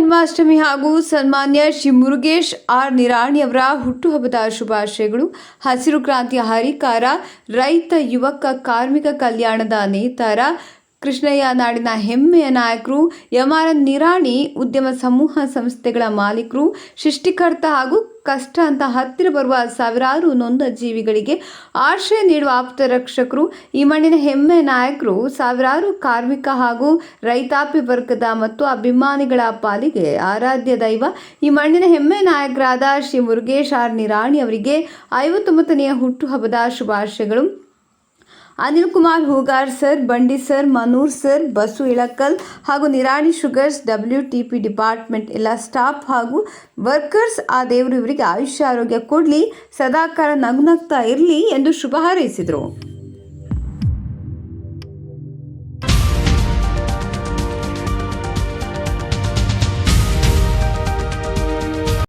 ಜನ್ಮಾಷ್ಟಮಿ ಹಾಗೂ ಸನ್ಮಾನ್ಯ ಶ್ರೀ ಮುರುಗೇಶ್ ಆರ್ ನಿರಾಣಿಯವರ ಹುಟ್ಟುಹಬ್ಬದ ಶುಭಾಶಯಗಳು. ಹಸಿರು ಕ್ರಾಂತಿಯ ಹರಿಕಾರ, ರೈತ, ಯುವಕ, ಕಾರ್ಮಿಕ ಕಲ್ಯಾಣದ ನೇತಾರ, ಕೃಷ್ಣಯ್ಯ ನಾಡಿನ ಹೆಮ್ಮೆಯ ನಾಯಕರು ಯಮಾರ ನಿರಾಣಿ ಉದ್ಯಮ ಸಮೂಹ ಸಂಸ್ಥೆಗಳ ಮಾಲೀಕರು, ಸೃಷ್ಟಿಕರ್ತ ಹಾಗೂ ಕಷ್ಟ ಅಂತ ಹತ್ತಿರ ಬರುವ ಸಾವಿರಾರು ನೊಂದ ಜೀವಿಗಳಿಗೆ ಆಶ್ರಯ ನೀಡುವ ಆಪ್ತ ರಕ್ಷಕರು, ಈ ಮಣ್ಣಿನ ಹೆಮ್ಮೆ ನಾಯಕರು, ಸಾವಿರಾರು ಕಾರ್ಮಿಕ ಹಾಗೂ ರೈತಾಪಿ ವರ್ಗದ ಮತ್ತು ಅಭಿಮಾನಿಗಳ ಪಾಲಿಗೆ ಆರಾಧ್ಯ ದೈವ. ಈ ಮಣ್ಣಿನ ಹೆಮ್ಮೆ ನಾಯಕರಾದ ಶ್ರೀ ಮುರುಗೇಶ್ ಆರ್ ನಿರಾಣಿ ಅವರಿಗೆ ಐವತ್ತೊಂಬತ್ತನೆಯ ಹುಟ್ಟುಹಬ್ಬದ ಶುಭಾಶಯಗಳು. Anil Kumar Hoogar sir, Bandi sir, Manur sir, Basu Ilkal ಹಾಗೂ Nirani sugars W T P department ಎಲ್ಲ ಸ್ಟಾಫ್ ಹಾಗೂ ವರ್ಕರ್ಸ್, ಆ ದೇವರು ಇವರಿಗೆ ಆಯುಷ್ಯ, ಆರೋಗ್ಯ ಕೊಡಲಿ, ಸದಾಕಾಲ ನಗುನಗ್ತಾ ಇರಲಿ ಎಂದು ಶುಭ ಹಾರೈಸಿದರು.